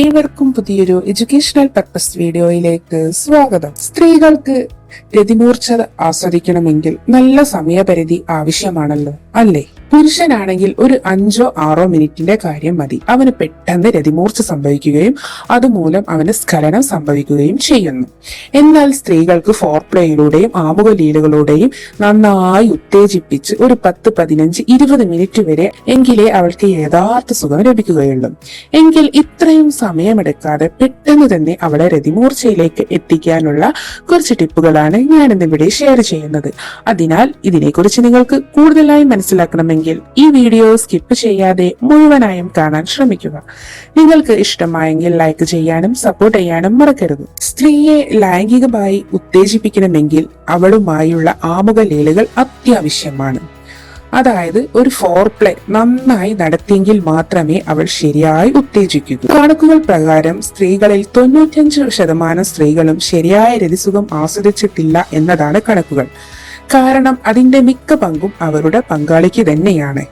ഏവർക്കും പുതിയൊരു educational purpose വീഡിയോയിലേക്ക് സ്വാഗതം. സ്ത്രീകൾക്ക് രതിമൂർച്ച ആസ്വദിക്കണമെങ്കിൽ നല്ല സമയപരിധി ആവശ്യമാണല്ലോ അല്ലേ? പുരുഷനാണെങ്കിൽ ഒരു അഞ്ചോ ആറോ മിനിറ്റിന്റെ കാര്യം മതി. അവന് പെട്ടെന്ന് രതിമൂർച്ച സംഭവിക്കുകയും അതുമൂലം അവന് സ്ഖലനം സംഭവിക്കുകയും ചെയ്യുന്നു. എന്നാൽ സ്ത്രീകൾക്ക് ഫോർ പ്ലേയിലൂടെയും ആമുഖ ലീലകളുടെയും നന്നായി ഉത്തേജിപ്പിച്ച് ഒരു പത്ത് പതിനഞ്ച് ഇരുപത് മിനിറ്റ് വരെ എങ്കിലേ അവൾക്ക് യഥാർത്ഥ സുഖം ലഭിക്കുകയുള്ളൂ. എങ്കിൽ ഇത്രയും സമയമെടുക്കാതെ പെട്ടെന്ന് തന്നെ അവളെ രതിമൂർച്ചയിലേക്ക് എത്തിക്കാനുള്ള കുറച്ച് ടിപ്പുകളാണ് ഞാൻ ഇന്നിവിടെ ഷെയർ ചെയ്യുന്നത്. അതിനാൽ ഇതിനെക്കുറിച്ച് നിങ്ങൾക്ക് കൂടുതലായി മനസ്സിലാക്കണമെങ്കിൽ ഈ വീഡിയോ സ്കിപ്പ് ചെയ്യാതെ മുഴുവനായും കാണാൻ ശ്രമിക്കുക. നിങ്ങൾക്ക് ഇഷ്ടമായെങ്കിൽ ലൈക്ക് ചെയ്യാനും സപ്പോർട്ട് ചെയ്യാനും മറക്കരുത്. സ്ത്രീയെ ലൈംഗികമായി ഉത്തേജിപ്പിക്കണമെങ്കിൽ അവളുമായുള്ള ആമുഖ ലീലകൾ അത്യാവശ്യമാണ്. അതായത് ഒരു ഫോർ പ്ലേ നന്നായി നടത്തിയെങ്കിൽ മാത്രമേ അവൾ ശരിയായി ഉത്തേജിക്കൂ. കണക്കുകൾ പ്രകാരം സ്ത്രീകളിൽ തൊണ്ണൂറ്റഞ്ച് ശതമാനം സ്ത്രീകളും ശരിയായ രതിസുഖം ആസ്വദിച്ചിട്ടില്ല എന്നതാണ് കണക്കുകൾ. കാരണം അതിന്റെ മിക്ക പങ്കും അവരുടെ പങ്കാളിക്ക് തന്നെയാണ്.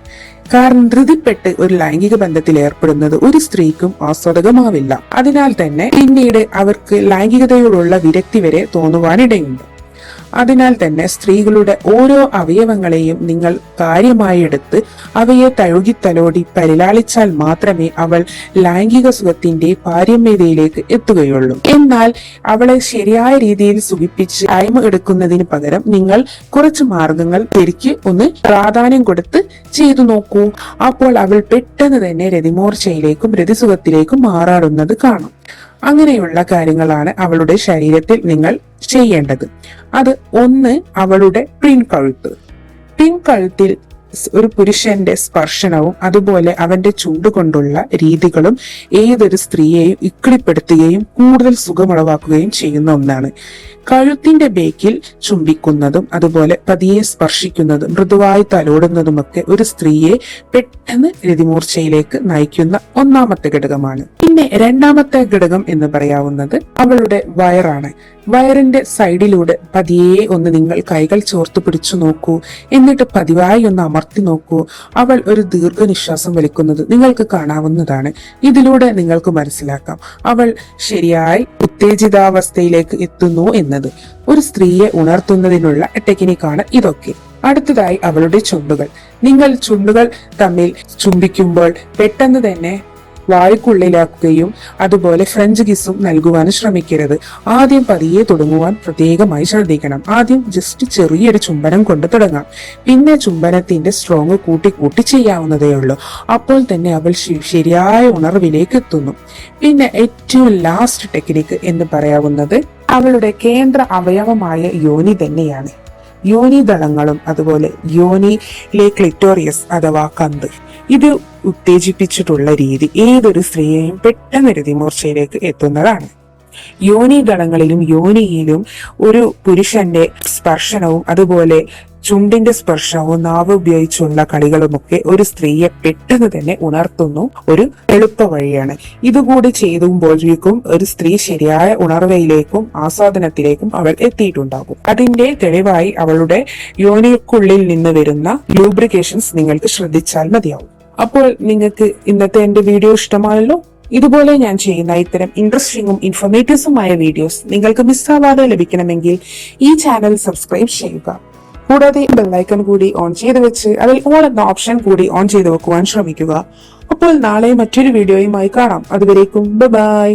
കാരണം ധൃതിപ്പെട്ട് ഒരു ലൈംഗിക ബന്ധത്തിൽ ഏർപ്പെടുന്നത് ഒരു സ്ത്രീക്കും ആസ്വാദകമാവില്ല. അതിനാൽ തന്നെ പിന്നീട് അവർക്ക് ലൈംഗികതയോടുള്ള വിരക്തി വരെ തോന്നുവാനിടയുണ്ട്. അതിനാൽ തന്നെ സ്ത്രീകളുടെ ഓരോ അവയവങ്ങളെയും നിങ്ങൾ കാര്യമായി എടുത്ത് അവയെ തഴുകി തലോടി പരിലാളിച്ചാൽ മാത്രമേ അവൾ ലൈംഗിക സുഖത്തിന്റെ പാരമ്യതയിലേക്ക് എത്തുകയുള്ളൂ. എന്നാൽ അവളെ ശരിയായ രീതിയിൽ സുഖിപ്പിച്ച് അയമ എടുക്കുന്നതിന് പകരം നിങ്ങൾ കുറച്ച് മാർഗങ്ങൾ തിരിക്ക് ഒന്ന് പ്രാധാന്യം കൊടുത്ത് ചെയ്തു നോക്കൂ. അപ്പോൾ അവൾ പെട്ടെന്ന് തന്നെ രതിമൂർച്ചയിലേക്കും രതിസുഖത്തിലേക്കും മാറാടുന്നത് കാണും. അങ്ങനെയുള്ള കാര്യങ്ങളാണ് അവളുടെ ശരീരത്തിൽ നിങ്ങൾ ചെയ്യേണ്ടത്. അത് ഒന്ന് അവളുടെ പിൻകഴുത്ത്. പിൻകഴുത്തിൽ ഒരു പുരുഷന്റെ സ്പർശനവും അതുപോലെ അവന്റെ ചൂട് കൊണ്ടുള്ള രീതികളും ഏതൊരു സ്ത്രീയെയും ഇക്കിളിപ്പെടുത്തുകയും കൂടുതൽ സുഖമുളവാക്കുകയും ചെയ്യുന്ന ഒന്നാണ്. കഴുത്തിന്റെ ബേക്കിൽ ചുംബിക്കുന്നതും അതുപോലെ പതിയെ സ്പർശിക്കുന്നതും മൃദുവായി തലോടുന്നതുമൊക്കെ ഒരു സ്ത്രീയെ പെട്ടെന്ന് രതിമൂർച്ചയിലേക്ക് നയിക്കുന്ന ഒന്നാമത്തെ ഘടകമാണ്. പിന്നെ രണ്ടാമത്തെ ഘടകം എന്ന് പറയാവുന്നത് അവളുടെ വയറാണ്. വയറിന്റെ സൈഡിലൂടെ പതിയെ ഒന്ന് നിങ്ങൾ കൈകൾ ചോർത്ത് പിടിച്ചു നോക്കൂ. എന്നിട്ട് പതിവായി ഒന്ന് അമർത്തി നോക്കൂ. അവൾ ഒരു ദീർഘനിശ്വാസം വലിക്കുന്നത് നിങ്ങൾക്ക് കാണാവുന്നതാണ്. ഇതിലൂടെ നിങ്ങൾക്ക് മനസ്സിലാക്കാം. അവൾ ശരിയായി ഉത്തേജിതാവസ്ഥയിലേക്ക് എത്തുന്നു എന്നത്. ഒരു സ്ത്രീയെ ഉണർത്തുന്നതിനുള്ള ടെക്നിക്കാണ് ഇതൊക്കെ. അടുത്തതായി അവളുടെ ചുണ്ടുകൾ. നിങ്ങൾ ചുണ്ടുകൾ തമ്മിൽ ചുംബിക്കുമ്പോൾ പെട്ടെന്ന് തന്നെ വായ്ക്കുള്ളിലാക്കുകയും അതുപോലെ ഫ്രഞ്ച് കിസ്സും നൽകുവാനും ശ്രമിക്കരുത്. ആദ്യം പതിയെ തുടങ്ങുവാൻ പ്രത്യേകമായി ശ്രദ്ധിക്കണം. ആദ്യം ജസ്റ്റ് ചെറിയൊരു ചുംബനം കൊണ്ട് തുടങ്ങാം. പിന്നെ ചുംബനത്തിന്റെ സ്ട്രോങ് കൂട്ടി കൂട്ടി ചെയ്യാവുന്നതേ ഉള്ളൂ. അപ്പോൾ തന്നെ അവൾ ശരിയായ ഉണർവിലേക്ക് എത്തുന്നു. പിന്നെ ഏറ്റവും ലാസ്റ്റ് ടെക്നിക്ക് എന്ന് പറയാവുന്നത് അവളുടെ കേന്ദ്ര അവയവമായ യോനി തന്നെയാണ്. യോനിദളങ്ങളും അതുപോലെ യോനിയിലെ ക്ലിറ്റോറിയസ് അഥവാ കന്ത്. ഇത് ഉത്തേജിപ്പിച്ചിട്ടുള്ള രീതി. ഏതൊരു സ്ത്രീയെയും പെട്ടെന്ന് രതിമൂർച്ചയിലേക്ക് എത്തുന്നതാണ്. യോനിദളങ്ങളിലും യോനിയിലും ഒരു പുരുഷന്റെ സ്പർശനവും അതുപോലെ ചുണ്ടിന്റെ സ്പർശവും നാവ് ഉപയോഗിച്ചുള്ള കളികളുമൊക്കെ ഒരു സ്ത്രീയെ പെട്ടെന്ന് തന്നെ ഉണർത്തുന്നു. ഒരു എളുപ്പ വഴിയാണ്. ഇതുകൂടി ചെയ്തുമ്പോഴേക്കും ഒരു സ്ത്രീ ശരിയായ ഉണർവയിലേക്കും ആസ്വാദനത്തിലേക്കും അവൾ എത്തിയിട്ടുണ്ടാകും. അതിന്റെ തെളിവായി അവളുടെ യോനിക്കുള്ളിൽ നിന്ന് വരുന്ന ലൂബ്രിക്കേഷൻസ് നിങ്ങൾക്ക് ശ്രദ്ധിച്ചാൽ മതിയാവും. അപ്പോൾ നിങ്ങൾക്ക് ഇന്നത്തെ എന്റെ വീഡിയോ ഇഷ്ടമായല്ലോ? ഇതുപോലെ ഞാൻ ചെയ്യുന്ന ഇത്തരം ഇൻട്രസ്റ്റിംഗും ഇൻഫോർമേറ്റീവ്സുമായ വീഡിയോസ് നിങ്ങൾക്ക് മിസ്സാവാതെ ലഭിക്കണമെങ്കിൽ ഈ ചാനൽ സബ്സ്ക്രൈബ് ചെയ്യുക. കൂടാതെ ബെല്ലൈക്കൺ കൂടി ഓൺ ചെയ്ത് വെച്ച് അതിൽ ഓൾ എന്ന ഓപ്ഷൻ കൂടി ഓൺ ചെയ്ത് വെക്കുവാൻ ശ്രമിക്കുക. അപ്പോൾ നാളെ മറ്റൊരു വീഡിയോയുമായി കാണാം. അതുവരേക്കും ബൈ